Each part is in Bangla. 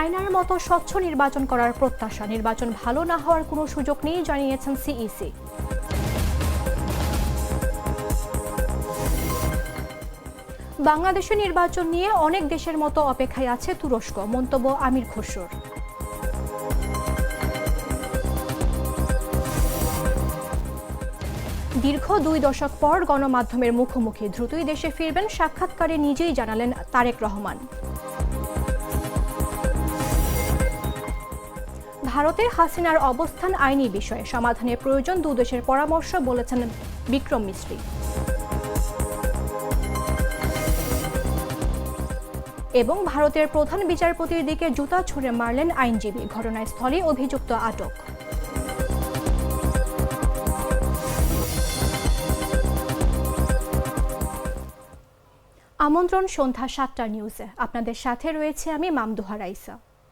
আয়নার মতো স্বচ্ছ নির্বাচন করার প্রত্যাশা। নির্বাচন ভালো না হওয়ার কোনো সুযোগ নেই, জানিয়েছেন সিইসি। বাংলাদেশের নির্বাচন নিয়ে অনেক দেশের মতো অপেক্ষায় আছে তুরস্ক, মন্তব্য আমির খসরুর। দীর্ঘ দুই দশক পর গণমাধ্যমের মুখোমুখি, দ্রুতই দেশে ফিরবেন সাক্ষাৎকারে নিজেই জানালেন তারেক রহমান। ভারতে হাসিনার অবস্থান আইনি বিষয়ে সমাধানের প্রয়োজন দু দেশের পরামর্শ বলেছেন বিক্রম মিস্ত্রি। এবং ভারতের প্রধান বিচারপতির দিকে জুতা ছুঁড়ে মারলেন আইনজীবী, ঘটনাস্থলে অভিযুক্ত আটক। আমন্ত্রণ সন্ধ্যা সাতটা নিউজে। আপনাদের সাথে রয়েছে আমি মামদুহা রাইসা।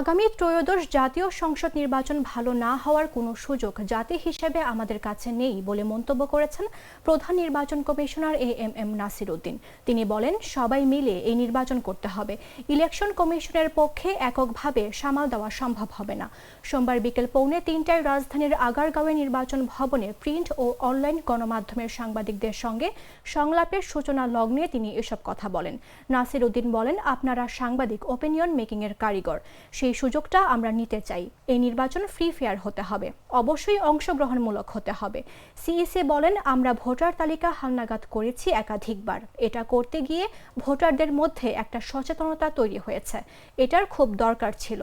আগামী ত্রয়োদশ জাতীয় সংসদ নির্বাচন ভালো না হওয়ার কোনো সুযোগ জাতি হিসেবে আমাদের কাছে নেই বলে মন্তব্য করেছেন প্রধান নির্বাচন commissioner A M M Nasir Uddin তিনি বলেন, সবাই মিলে এই নির্বাচন করতে হবে। ইলেকশন কমিশনের পক্ষে এককভাবে সামাল দেওয়া সম্ভব হবে না। সোমবার বিকেল পৌনে তিনটায় রাজধানীর আগারগাঁওয়ে নির্বাচন ভবনে প্রিন্ট ও অনলাইন গণমাধ্যমের সাংবাদিকদের সঙ্গে সংলাপের সূচনা লগ্নে তিনি এসব কথা বলেন। নাসির উদ্দিন বলেন, আপনারা সাংবাদিক ওপিনিয়ন মেকিং এর কারিগর। সেই সুযোগটা আমরা নিতে চাই। এই নির্বাচন ফ্রি ফেয়ার হতে হবে। অবশ্যই অংশগ্রহণমূলক হতে হবে। সিইসি বলেন, আমরা ভোটার তালিকা হালনাগাদ করেছি একাধিকবার। এটা করতে গিয়ে ভোটারদের মধ্যে একটা সচেতনতা তৈরি হয়েছে। এটার খুব দরকার ছিল।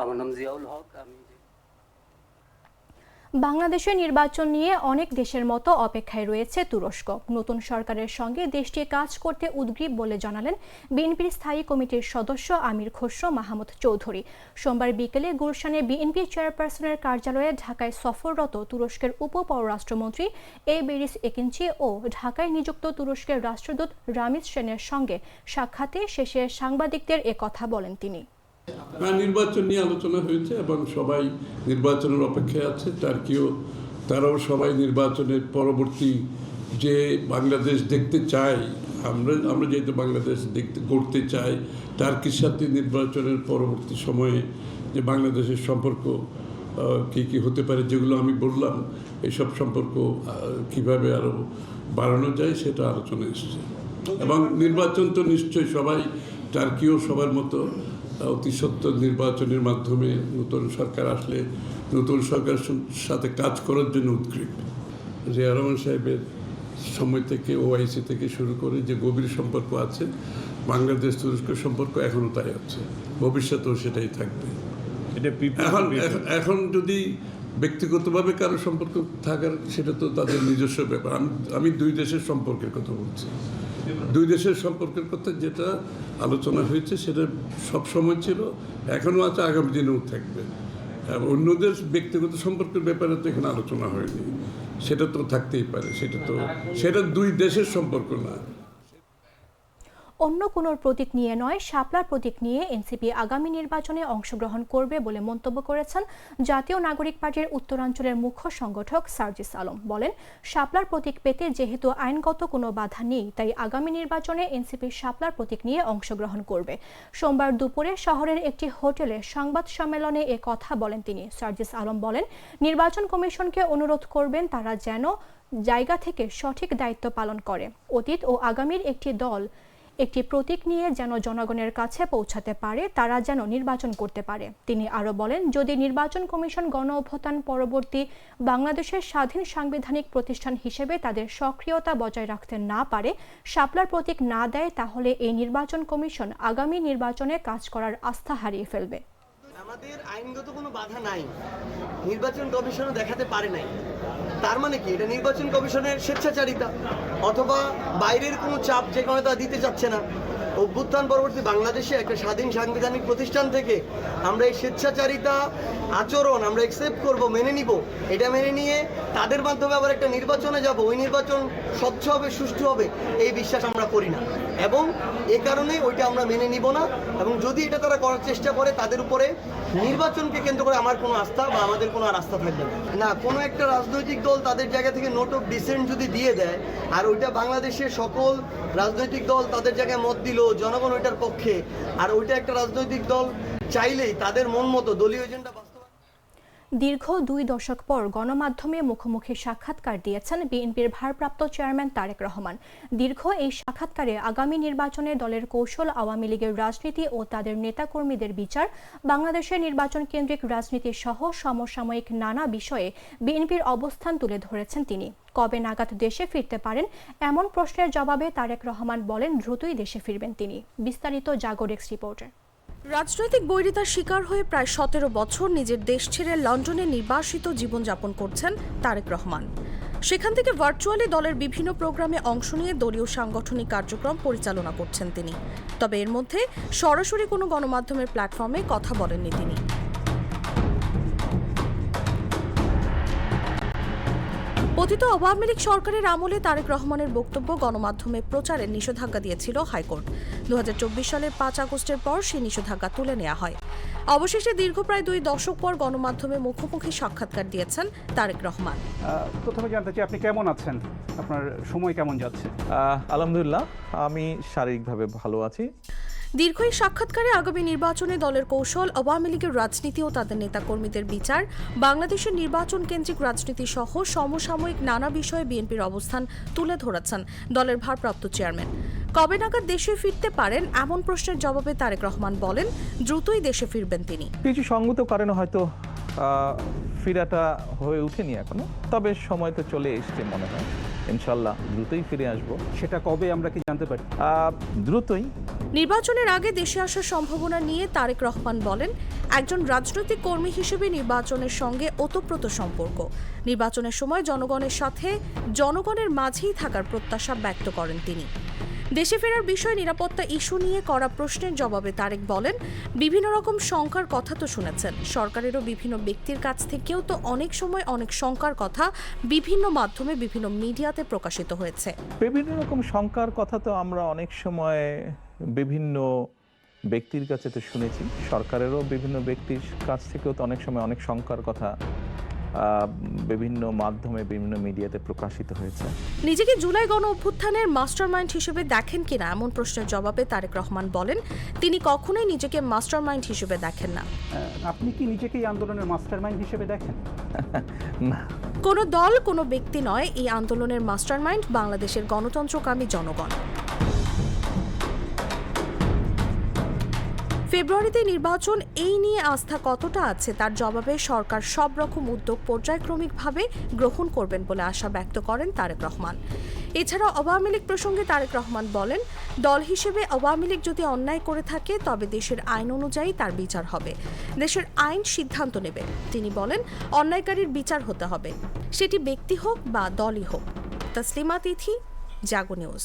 আমার নাম জিয়াউল হক, আমি বাংলাদেশের নির্বাচন নিয়ে অনেক দেশের মতো অপেক্ষায় রয়েছে তুরস্ক। নতুন সরকারের সঙ্গে দেশটি কাজ করতে উদ্গ্রীব বলে জানালেন বিএনপির স্থায়ী কমিটির সদস্য আমির খসরু মাহমুদ চৌধুরী। সোমবার বিকেলে গুলশানে বিএনপি চেয়ারপারসনের কার্যালয়ে ঢাকায় সফররত তুরস্কের উপ পররাষ্ট্রমন্ত্রী এ বেরিস একিনচি ও ঢাকায় নিযুক্ত তুরস্কের রাষ্ট্রদূত রামিজ সেনের সঙ্গে সাক্ষাতে শেষে সাংবাদিকদের কথা বলেন তিনি। হ্যাঁ নির্বাচন নিয়ে আলোচনা হয়েছে এবং সবাই নির্বাচনের অপেক্ষায় আছে। টার্কিও তারাও সবাই নির্বাচনের পরবর্তী যে বাংলাদেশ দেখতে চাই আমরা আমরা যেহেতু বাংলাদেশ দেখতে করতে চাই টার্কির সাথে নির্বাচনের পরবর্তী সময়ে যে বাংলাদেশের সম্পর্ক কি কি হতে পারে যেগুলো আমি বললাম এইসব সম্পর্ক কীভাবে আরও বাড়ানো যায় সেটা আলোচনা এসেছে। এবং নির্বাচন তো নিশ্চয়ই সবাই টার্কিও সবার মতো অতি সত্তর নির্বাচনের মাধ্যমে নতুন সরকার আসলে নতুন সরকার সাথে কাজ করার জন্য উদ্গ্রীব জিয়া রহমান সাহেবের সময় থেকে ওআইসি থেকে শুরু করে যে গভীর সম্পর্ক আছে বাংলাদেশ তুরস্ক সম্পর্ক এখনও তাই আছে। ভবিষ্যতেও সেটাই থাকবে। এখন- এখন যদি ব্যক্তিগতভাবে কারও সম্পর্ক থাকার সেটা তো তাদের নিজস্ব ব্যাপার। আমি আমি দুই দেশের সম্পর্কের কথা বলছি। দুই দেশের সম্পর্কের কথা যেটা আলোচনা হয়েছে, সেটা সব সময় ছিল এখনও আছে, আগামী দিনেও থাকবে। আর অন্যদের ব্যক্তিগত সম্পর্কের ব্যাপারে তো এখানে আলোচনা হয়নি। সেটা তো থাকতেই পারে, সেটা তো, সেটা দুই দেশের সম্পর্ক না। অন্য কোনো প্রতীক নিয়ে নয়, শাপলার প্রতীক নিয়ে এনসিপি আগামী নির্বাচনে অংশগ্রহণ করবে বলে মন্তব্য করেছেন জাতীয় নাগরিক পার্টির উত্তরাঞ্চলের মুখ্য সংগঠক সার্জিস আলম। বলেন, শাপলার প্রতীক পেতে যেহেতু আইনগত কোনো বাধা নেই, তাই আগামী নির্বাচনে এনসিপি শাপলার প্রতীক নিয়ে অংশগ্রহণ করবে। সোমবার দুপুরে শহরের একটি হোটেলে সংবাদ সম্মেলনে এ কথা বলেন তিনি। সার্জিস আলম বলেন, নির্বাচন কমিশনকে অনুরোধ করবেন তারা যেন জায়গা থেকে সঠিক দায়িত্ব পালন করে। অতীত ও আগামীর একটি দল একটি প্রতীক নিয়ে যেন জনগণের কাছে পৌঁছাতে পারে, তারা যেন নির্বাচন করতে পারে। তিনি আরও বলেন, যদি নির্বাচন কমিশন গণ অভ্যুত্থান পরবর্তী বাংলাদেশের স্বাধীন সাংবিধানিক প্রতিষ্ঠান হিসেবে তাদের সক্রিয়তা বজায় রাখতে না পারে, শাপলার প্রতীক না দেয়, তাহলে এই নির্বাচন কমিশন আগামী নির্বাচনে কাজ করার আস্থা হারিয়ে ফেলবে। আমাদের আইনগত কোনো বাধা নাই। নির্বাচন কমিশনও দেখাতে পারে নাই। তার মানে কি? এটা নির্বাচন কমিশনের স্বেচ্ছাচারিতা। অথবা বাইরের কোনো চাপ যে কারণে তারা দিতে চাচ্ছে না। অভ্যুত্থান পরবর্তী বাংলাদেশে একটা স্বাধীন সাংবিধানিক প্রতিষ্ঠান থেকে আমরা এই স্বেচ্ছাচারিতা আচরণ আমরা একসেপ্ট করব, মেনে নিব। এটা মেনে নিয়ে তাদের মাধ্যমে আবার একটা নির্বাচনে যাব। ওই নির্বাচন স্বচ্ছ হবে, সুষ্ঠু হবে, এই বিশ্বাস আমরা করি না। এবং এ কারণে ওইটা আমরা মেনে নিব না, এবং যদি এটা তারা করার চেষ্টা করে, তাদের উপরে নির্বাচনকে কেন্দ্র করে আমার কোনো আস্থা বা আমাদের কোনো আর আস্থা থাকবে না। কোনো একটা রাজনৈতিক দল তাদের জায়গা থেকে নোট অফ ডিসেন্ট যদি দিয়ে দেয়, আর ওইটা বাংলাদেশের সকল রাজনৈতিক দল তাদের জায়গায় মত দিল, জনগণ ওইটার পক্ষে, আর ওইটা একটা রাজনৈতিক দল চাইলেই তাদের মন মতো দলীয় এজেন্ডা দীর্ঘ দুই দশক পর গণমাধ্যমে মুখোমুখি সাক্ষাৎকার দিয়েছেন বিএনপির ভারপ্রাপ্ত চেয়ারম্যান তারেক রহমান। দীর্ঘ এই সাক্ষাৎকারে আগামী নির্বাচনে দলের কৌশল, আওয়ামী লীগের রাজনীতি ও তাদের নেতাকর্মীদের বিচার, বাংলাদেশের নির্বাচন কেন্দ্রিক রাজনীতি সহ সমসাময়িক নানা বিষয়ে বিএনপির অবস্থান তুলে ধরেছেন তিনি। কবে নাগাদ দেশে ফিরতে পারেন? এমন প্রশ্নের জবাবে তারেক রহমান বলেন, দ্রুতই দেশে ফিরবেন তিনি। বিস্তারিত জাগরেক্স রিপোর্টার রাজনৈতিক বৈরিতার শিকার হয়ে প্রায় সতেরো বছর নিজের দেশ ছেড়ে লন্ডনে নির্বাসিত জীবনযাপন করছেন তারেক রহমান। সেখান থেকে ভার্চুয়ালি দলের বিভিন্ন প্রোগ্রামে অংশ নিয়ে দলীয় সাংগঠনিক কার্যক্রম পরিচালনা করছেন তিনি। তবে এর মধ্যে সরাসরি কোনো গণমাধ্যমের প্ল্যাটফর্মে কথা বলেননি তিনি। পতিত আওয়ামী লীগ সরকারের আমলে তারেক রহমানের বক্তব্য গণমাধ্যমে প্রচারের নিষেধাজ্ঞা দিয়েছিল হাইকোর্ট। দু সালের পাঁচ আগস্টের পর সেই নিষেধাজ্ঞা তুলে নেওয়া হয়। অবশেষে দীর্ঘ প্রায় দুই দশক পর গণমাধ্যমে মুখোমুখি সাক্ষাৎকার দিয়েছেন তারেক রহমান। প্রথমে জানতে চাই আপনি কেমন আছেন? আপনার সময় কেমন যাচ্ছে? আলহামদুলিল্লাহ আমি শারীরিকভাবে ভালো আছি। দীর্ঘ এই সাক্ষাৎকারে আগামী নির্বাচনে দলের কৌশল, আওয়ামী লীগের রাজনীতি ও তাদের নেতাকর্মীদের বিচার, বাংলাদেশের নির্বাচন কেন্দ্রিক রাজনীতি সহ সমসাময়িক নানা বিষয়ে বিএনপির অবস্থান তুলে ধরেছেন দলের ভারপ্রাপ্ত চেয়ারম্যান। কবে নাগাদ দেশে ফিরতে পারেন? এমন প্রশ্নের জবাবে তারেক রহমান বলেন, দ্রুতই দেশে ফিরবেন তিনি। কিছু সঙ্গত কারণে হয়তো ফিরাটা হয়ে ওঠেনি এখনও, তবে সময় তো চলে এসছে মনে হয়। ইনশাল্লাহ দ্রুতই ফিরে আসব। সেটা কবে আমরা কি জানতে পারি? দ্রুতই নির্বাচনের আগে দেশে আসার সম্ভাবনা নিয়ে তারেক রহমান বলেন, একজন রাজনৈতিক কর্মী হিসেবে নির্বাচনের সঙ্গে ওতপ্রোত সম্পর্ক। নির্বাচনের সময় জনগণের সাথে জনগণের মাঝেই থাকার প্রত্যাশা ব্যক্ত করেন তিনি। দেশে ফেরার বিষয়ে নিরাপত্তা ইস্যু নিয়ে করা প্রশ্নের জবাবে তারেক বলেন, বিভিন্ন রকম শঙ্কার কথা তো শুনেছেন। সরকারেরও বিভিন্ন ব্যক্তির কাছ থেকেও তো অনেক সময় অনেক শঙ্কার কথা বিভিন্ন মাধ্যমে, বিভিন্ন মিডিয়াতে প্রকাশিত হয়েছে। বিভিন্ন রকম শঙ্কার কথা তো আমরা অনেক সময় বিভিন্ন ব্যক্তির কাছে তো শুনেছি। সরকারেরও বিভিন্ন ব্যক্তির কাছ থেকেও তো অনেক সময় অনেক শঙ্কার কথা বিভিন্ন মাধ্যমে বিভিন্ন মিডিয়াতে প্রকাশিত হয়েছে। নিজেকে জুলাই গণ অভ্যুত্থানের মাস্টারমাইন্ড হিসেবে দেখেন কিনা এমন প্রশ্নের জবাবে তারেক রহমান বলেন তিনি কখনোই নিজেকে মাস্টারমাইন্ড হিসেবে দেখেন না। আপনি কি নিজেকে এই আন্দোলনের মাস্টার মাইন্ড হিসেবে দেখেন? না। কোনো দল কোনো ব্যক্তি নয় এই আন্দোলনের মাস্টারমাইন্ড বাংলাদেশের গণতন্ত্রকামী জনগণ। ফেব্রুয়ারিতে নির্বাচন এই নিয়ে আস্থা কতটা আছে তার জবাবে সরকার সব রকম উদ্যোগ পর্যায়ক্রমিকভাবে গ্রহণ করবেন বলে আশা ব্যক্ত করেন তারেক রহমান। এছাড়া আওয়ামী লীগ প্রসঙ্গে তারেক রহমান বলেন, দল হিসেবে আওয়ামী লীগ যদি অন্যায় করে থাকে, তবে দেশের আইন অনুযায়ী তার বিচার হবে। দেশের আইন সিদ্ধান্ত নেবে। তিনি বলেন, অন্যায়কারীর বিচার হতে হবে। সেটি ব্যক্তি হোক বা দলই হোক। তসলিমা তিথি, জাগো নিউজ।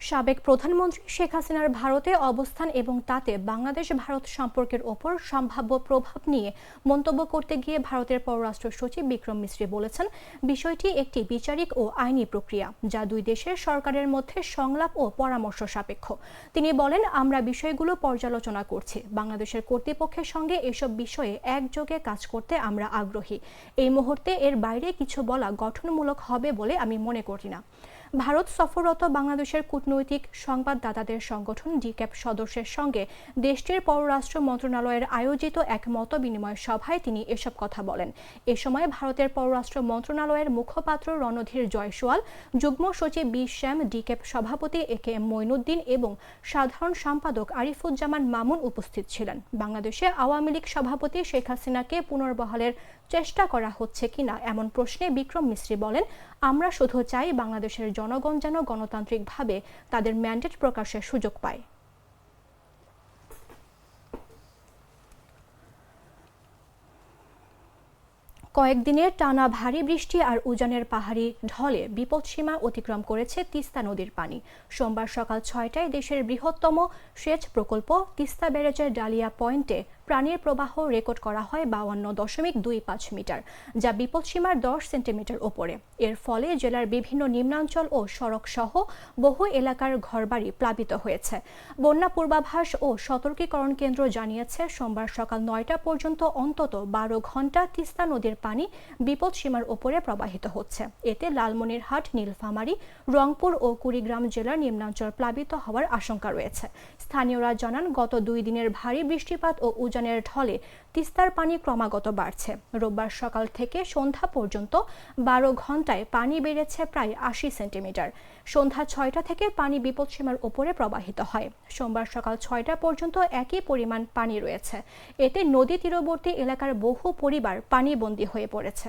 সাবেক প্রধানমন্ত্রী শেখ হাসিনার ভারতে অবস্থান এবং তাতে বাংলাদেশ ভারত সম্পর্কের ওপর সম্ভাব্য প্রভাব নিয়ে মন্তব্য করতে গিয়ে ভারতের পররাষ্ট্র সচিব বিক্রম মিশ্রি বলেছেন, বিষয়টি একটি বিচারিক ও আইনি প্রক্রিয়া যা দুই দেশের সরকারের মধ্যে সংলাপ ও পরামর্শ সাপেক্ষ। তিনি বলেন, আমরা বিষয়গুলো পর্যালোচনা করছি। বাংলাদেশের কর্তৃপক্ষের সঙ্গে এসব বিষয়ে একযোগে কাজ করতে আমরা আগ্রহী। এই মুহূর্তে এর বাইরে কিছু বলা গঠনমূলক হবে বলে আমি মনে করি না। ভারত সফররত বাংলাদেশের কূটনৈতিক সংবাদদাতাদের সংগঠন ডিক্যাপ সদস্যের সঙ্গে দেশটির পররাষ্ট্র মন্ত্রণালয়ের আয়োজিত এক মত বিনিময় সভায় তিনি এসব কথা বলেন। এ সময় ভারতের পররাষ্ট্র মন্ত্রণালয়ের মুখপাত্র রণধীর জয়সওয়াল, যুগ্ম সচিব বি শ্যাম, ডিক্যাপ সভাপতি এ কে এম মইনুদ্দিন এবং সাধারণ সম্পাদক আরিফুজ্জামান মামুন উপস্থিত ছিলেন। বাংলাদেশে আওয়ামী লীগ সভাপতি শেখ হাসিনাকে পুনর্বহালের চেষ্টা করা হচ্ছে কিনা এমন প্রশ্নে বিক্রম মিশ্রী বলেন, আমরা শুধু চাই বাংলাদেশের জনগণ যেন গণতান্ত্রিকভাবে তাদের ম্যান্ডেট প্রকাশের সুযোগ পায়। কয়েকদিনের টানা ভারী বৃষ্টি আর উজানের পাহাড়ি ঢলে বিপদসীমা অতিক্রম করেছে তিস্তা নদীর পানি। সোমবার সকাল ছয়টায় দেশের বৃহত্তম সেচ প্রকল্প তিস্তা ব্যারেজের ডালিয়া পয়েন্টে প্রাণীর প্রবাহ রেকর্ড করা হয় বাউান্ন দশমিক দুই পাঁচ মিটার, যা বিপদসীমার দশ সেন্টিমিটার ওপরে। এর ফলে জেলার বিভিন্ন নিম্নাঞ্চল ও সড়ক সহ বহু এলাকার ঘরবাড়ি প্লাবিত হয়েছে। বন্যা পূর্বাভাস ও সতর্কীকরণ কেন্দ্র জানিয়েছে, সোমবার সকাল নয়টা পর্যন্ত অন্তত বারো ঘণ্টা তিস্তা নদীর পানি বিপদসীমার ওপরে প্রবাহিত হচ্ছে। এতে লালমনিরহাট, নীলফামারী, রংপুর ও কুড়িগ্রাম জেলার নিম্নাঞ্চল প্লাবিত হওয়ার আশঙ্কা রয়েছে। স্থানীয়রা জানান, গত দুই দিনের ভারী বৃষ্টিপাত ও উজানের ঢলে তিস্তার পানি ক্রমাগত বাড়ছে। রোববার সকাল থেকে সন্ধ্যা পর্যন্ত বারো ঘন্টায় পানি বেড়েছে প্রায় আশি সেন্টিমিটার। সন্ধ্যা ছয়টা থেকে পানি বিপদসীমার উপরে প্রবাহিত হয়। সোমবার সকাল ছয়টা পর্যন্ত একই পরিমাণ পানি রয়েছে। এতে নদী তীরবর্তী এলাকার বহু পরিবার পানিবন্দী হয়ে পড়েছে।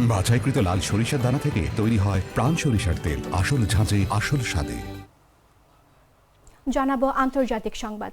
বাছাইকৃত লাল সরিষার দানা থেকে তৈরি হয় প্রাণ সরিষার তেল। আসল ঝাঁচে আসল স্বাদে। জানাব আন্তর্জাতিক সংবাদ।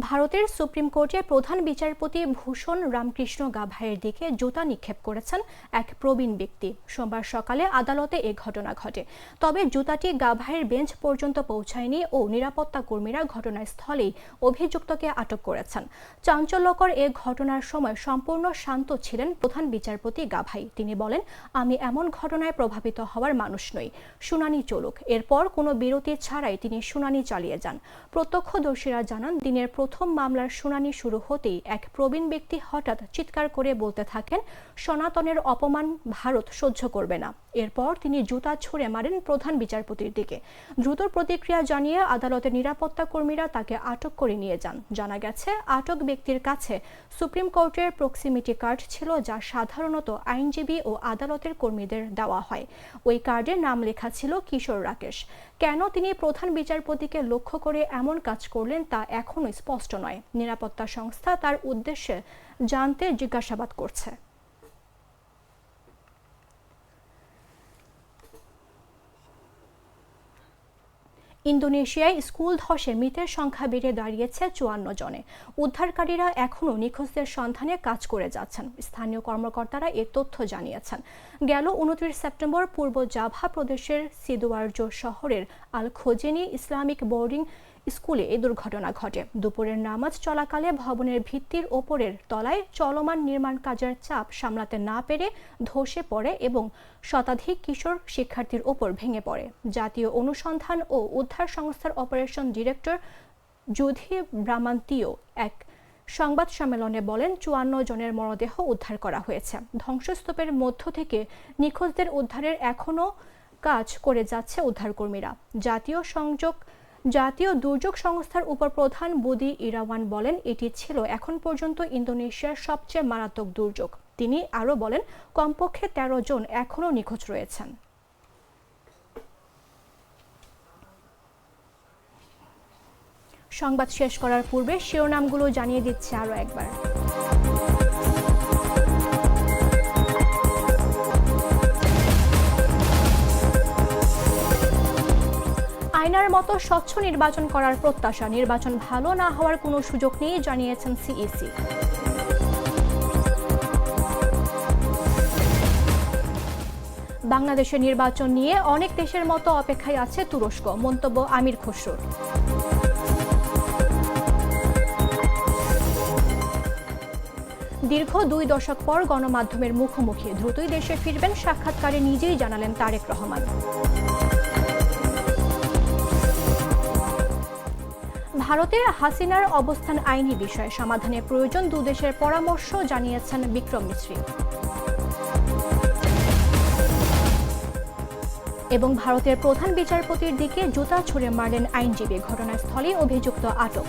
ভারতের সুপ্রিম কোর্টে প্রধান বিচারপতি ভূষণ রামকৃষ্ণ গাভাইয়ের দিকে জুতা নিক্ষেপ করেছেন এক প্রবীণ ব্যক্তি। সোমবার সকালে আদালতে এ ঘটনা ঘটে। তবে জুতাটি গাভাইয়ের বেঞ্চ পর্যন্ত পৌঁছায়নি ও নিরাপত্তা কর্মীরা ঘটনাস্থলেই অভিযুক্তকে আটক করেছেন। চাঞ্চল্যকর এ ঘটনার সময় সম্পূর্ণ শান্ত ছিলেন প্রধান বিচারপতি গাভাই। তিনি বলেন, আমি এমন ঘটনায় প্রভাবিত হওয়ার মানুষ নই। শুনানি চলুক। এরপর কোনো বিরতি ছাড়াই তিনি শুনানি চালিয়ে যান। প্রত্যক্ষদর্শীরা জানান, দিনের প্রথম মামলার শুনানি শুরু হতেই এক প্রবীণ ব্যক্তি হঠাৎ চিৎকার করে বলতে থাকেন, সনাতনের অপমান ভারত সহ্য করবে না। এরপর তিনি জুতা ছুঁড়ে মারেন প্রধান বিচারপতির দিকে। দ্রুত প্রতিক্রিয়া জানিয়ে আদালতের নিরাপত্তা কর্মীরা তাকে আটক করে নিয়ে যান। জানা গেছে, আটক ব্যক্তির কাছে সুপ্রিম কোর্টের প্রক্সিমিটি কার্ড ছিল যা সাধারণত আইনজীবী ও আদালতের কর্মীদের দেওয়া হয়। ওই কার্ডে নাম লেখা ছিল কিশোর রাকেশ। কেন তিনি প্রধান বিচারপতিকে লক্ষ্য করে এমন কাজ করলেন তা এখনও স্পষ্ট নয়। নিরাপত্তা সংস্থা তার উদ্দেশ্যে জানতে জিজ্ঞাসাবাদ করছে। ইন্দোনেশিয়ায় স্কুল ধসে মৃতের সংখ্যা বেড়ে দাঁড়িয়েছে চুয়ান্ন জনে। উদ্ধারকারীরা এখনও নিখোঁজদের সন্ধানে কাজ করে যাচ্ছেন। স্থানীয় কর্মকর্তারা এ তথ্য জানিয়েছেন। গেল উনত্রিশ সেপ্টেম্বর পূর্ব জাভা প্রদেশের সিদুয়ার্জো শহরের আল খোজেনি ইসলামিক বোর্ডিং স্কুলে এই দুর্ঘটনা ঘটে। দুপুরের নামাজ চলাকালে ভবনের ভিত্তির ওপরের তলায় চলমান নির্মাণ কাজের চাপ সামলাতে না পেরে ধসে পড়ে এবং শতাধিক কিশোর শিক্ষার্থীর ওপর ভেঙে পড়ে। জাতীয় অনুসন্ধান ও উদ্ধার সংস্থার অপারেশন ডিরেক্টর যুধি ব্রামান্তীয় এক সংবাদ সম্মেলনে বলেন, চুয়ান্ন জনের মরদেহ উদ্ধার করা হয়েছে। ধ্বংসস্তূপের মধ্য থেকে নিখোঁজদের উদ্ধারের এখনও কাজ করে যাচ্ছে উদ্ধারকর্মীরা। জাতীয় সংযোগ জাতীয় দুর্যোগ সংস্থার উপর প্রধান বুদি ইরাওয়ান বলেন, এটি ছিল এখন পর্যন্ত ইন্দোনেশিয়ার সবচেয়ে মারাত্মক দুর্যোগ। তিনি আরও বলেন, কমপক্ষে তেরো জন এখনও নিখোঁজ রয়েছেন। সংবাদ শেষ করার পূর্বে শিরোনামগুলো জানিয়ে দিচ্ছে আরও একবার। মতো স্বচ্ছ নির্বাচন করার প্রত্যাশা। নির্বাচন ভালো না হওয়ার কোনো সুযোগ নেই, জানিয়েছেন সিইসি। বাংলাদেশের নির্বাচন নিয়ে অনেক দেশের মতো অপেক্ষায় আছে তুরস্ক। মন্তব্য আমির খসরুর। দীর্ঘ দুই দশক পর গণমাধ্যমের মুখোমুখি। দ্রুতই দেশে ফিরবেন সাক্ষাৎকারে নিজেই জানালেন তারেক রহমান। ভারতের হাসিনার অবস্থান আইনি বিষয়ে সমাধানে প্রয়োজন দুদেশের পরামর্শ জানিয়েছেন বিক্রম মিশ্রী। এবং ভারতের প্রধান বিচারপতির দিকে জুতা ছুড়ে মারলেন আইনজীবী ঘটনাস্থলে অভিযুক্ত আটক।